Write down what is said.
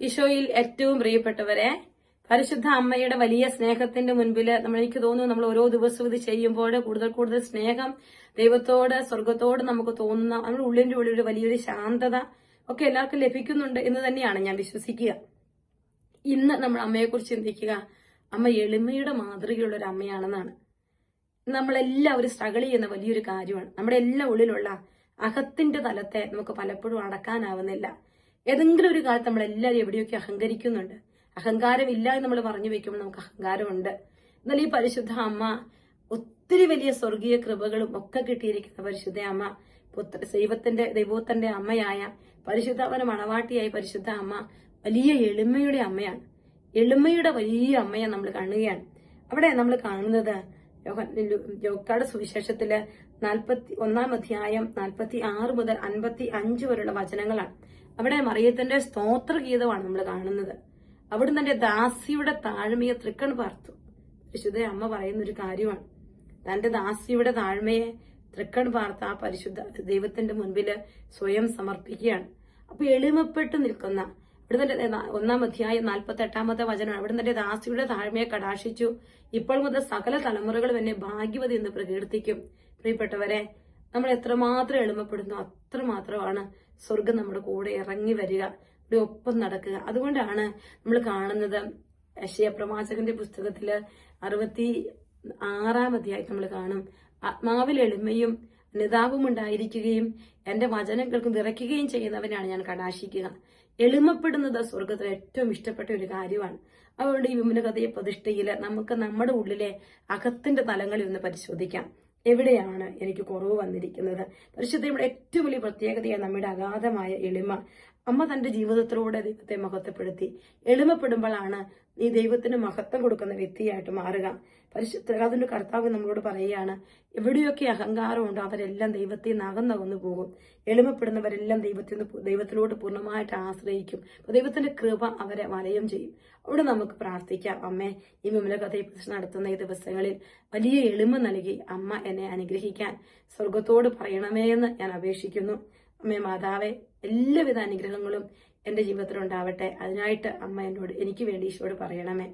ഈശോയിൽ ഏറ്റവും പ്രിയപ്പെട്ടവരെ പരിശുദ്ധ അമ്മയുടെ വലിയ സ്നേഹത്തിന്റെ മുൻപിൽ നമ്മൾ എനിക്ക് തോന്നുന്നു നമ്മൾ ഓരോ ദിവസവും ഇത് ചെയ്യുമ്പോൾ കൂടുതൽ കൂടുതൽ സ്നേഹം ദൈവത്തോട് സ്വർഗത്തോട് നമുക്ക് തോന്നുന്ന നമ്മുടെ ഉള്ളിന്റെ ഉള്ളിൽ ഒരു വലിയൊരു ശാന്തത ഒക്കെ എല്ലാവർക്കും ലഭിക്കുന്നുണ്ട് എന്ന് തന്നെയാണ് ഞാൻ വിശ്വസിക്കുക. ഇന്ന് നമ്മൾ അമ്മയെക്കുറിച്ച് ചിന്തിക്കുക. അമ്മ എളിമയുടെ മാതൃകയുള്ള ഒരു അമ്മയാണെന്നാണ്. നമ്മളെല്ലാവരും സ്ട്രഗിൾ ചെയ്യുന്ന വലിയൊരു കാര്യമാണ്. നമ്മുടെ എല്ലാ ഉള്ളിലുള്ള അകത്തിന്റെ തലത്തെ നമുക്ക് പലപ്പോഴും അടക്കാനാവുന്നില്ല. ഏതെങ്കിലും ഒരു കാലത്ത് നമ്മളെല്ലാവരും എവിടെയൊക്കെ അഹങ്കരിക്കുന്നുണ്ട് അഹങ്കാരമില്ല എന്ന് നമ്മൾ പറഞ്ഞു വെക്കുമ്പോൾ നമുക്ക് അഹങ്കാരമുണ്ട്. എന്നാൽ ഈ പരിശുദ്ധ അമ്മ ഒത്തിരി വലിയ സ്വർഗീയ കൃപകളും ഒക്കെ കിട്ടിയിരിക്കുന്ന പരിശുദ്ധ അമ്മ പുത്ര ദൈവത്തിന്റെ ദൈവത്തിന്റെ അമ്മയായ പരിശുദ്ധ അവന് മണവാട്ടിയായ പരിശുദ്ധ അമ്മ വലിയ എളിമയുടെ അമ്മയാണ്. എളിമയുടെ വലിയ അമ്മയെ നമ്മൾ കാണുകയാണ്. അവിടെ നമ്മൾ കാണുന്നത് ജോക്കാട് സുവിശേഷത്തിൽ നാൽപ്പത്തി ഒന്നാം അധ്യായം നാൽപ്പത്തി ആറ് മുതൽ അൻപത്തി അഞ്ച് വരെയുള്ള വചനങ്ങളാണ്. അവിടെ മറിയത്തിന്റെ സ്തോത്രഗീതമാണ് നമ്മൾ കാണുന്നത്. അവിടുന്ന് തന്റെ ദാസിയുടെ താഴ്മയെ തൃക്കൺ പാർത്തു. പരിശുദ്ധ അമ്മ പറയുന്ന ഒരു കാര്യമാണ്. തന്റെ ദാസിയുടെ താഴ്മയെ തൃക്കൺ പാർത്ത ആ പരിശുദ്ധ ദൈവത്തിന്റെ മുൻപിൽ സ്വയം സമർപ്പിക്കുകയാണ്. അപ്പൊ എളിമപ്പെട്ട് നിൽക്കുന്ന ഇവിടുന്ന് ഒന്നാം അധ്യായം നാൽപ്പത്തി എട്ടാമത്തെ വചനം അവിടുന്ന് തന്റെ ദാസിയുടെ താഴ്മയെ കടാക്ഷിച്ചു. ഇപ്പോൾ മുതൽ സകല തലമുറകളും എന്നെ ഭാഗ്യവതി എന്ന് പ്രകീർത്തിക്കും. പ്രിയപ്പെട്ടവരെ നമ്മൾ എത്രമാത്രം എളിമപ്പെടുന്നു അത്രമാത്രമാണ് സ്വർഗം നമ്മുടെ കൂടെ ഇറങ്ങി വരിക ഇവിടെ ഒപ്പം നടക്കുക. അതുകൊണ്ടാണ് നമ്മൾ കാണുന്നത് പ്രവാചകന്റെ പുസ്തകത്തിൽ അറുപത്തി ആറാം അധ്യായം നമ്മൾ കാണും. ആത്മാവിൽ എളിമയും നിതാവും ഉണ്ടായിരിക്കുകയും എന്റെ വചനങ്ങൾക്ക് നിറയ്ക്കുകയും ചെയ്യുന്നവനാണ് ഞാൻ കടാശിക്കുക. എളിമപ്പെടുന്നത് സ്വർഗത്തിൽ ഏറ്റവും ഇഷ്ടപ്പെട്ട ഒരു കാര്യമാണ്. അതുകൊണ്ട് ഈ വിമുനകഥയെ പ്രതിഷ്ഠയിൽ നമുക്ക് നമ്മുടെ ഉള്ളിലെ അകത്തിന്റെ തലങ്ങളിൽ ഒന്ന് പരിശോധിക്കാം. എവിടെയാണ് എനിക്ക് കുറവ് വന്നിരിക്കുന്നത്? പരിശുദ്ധയുടെ ഏറ്റവും വലിയ പ്രത്യേകതയാണ് നമ്മുടെ അഗാധമായ എളിമ. അമ്മ തന്റെ ജീവിതത്തിലൂടെ ദൈവത്തെ മഹത്വപ്പെടുത്തി. എളിമപ്പെടുമ്പോഴാണ് നീ ദൈവത്തിന് മഹത്വം കൊടുക്കുന്ന വ്യക്തിയായിട്ട് മാറുക. പരിശുദ്ധ അതിന്റെ കർത്താവ് നമ്മളോട് പറയുകയാണ് എവിടെയൊക്കെ അഹങ്കാരമുണ്ടോ അവരെല്ലാം ദൈവത്തിൽ നിന്ന് അകന്നകന്നു പോകും. എളിമപ്പെടുന്നവരെല്ലാം ദൈവത്തിൽ നിന്ന് ദൈവത്തിലോട്ട് പൂർണമായിട്ട് ആശ്രയിക്കും. അപ്പൊ ദൈവത്തിന്റെ കൃപ അവരെ വലയം ചെയ്യും. അവിടെ നമുക്ക് പ്രാർത്ഥിക്കാം. അമ്മേ ഈ വിമലകഥയെ നടത്തുന്ന ഈ ദിവസങ്ങളിൽ വലിയ എളിമ നൽകി അമ്മ എന്നെ അനുഗ്രഹിക്കാൻ സ്വർഗത്തോട് പറയണമേ എന്ന് ഞാൻ അപേക്ഷിക്കുന്നു. അമ്മേ മാതാവേ എല്ലാവിധ അനുഗ്രഹങ്ങളും എന്റെ ജീവിതത്തിൽ ഉണ്ടാവട്ടെ അതിനായിട്ട് അമ്മ എന്നോട് എനിക്ക് വേണ്ടി ഈശോട് പറയണമേ.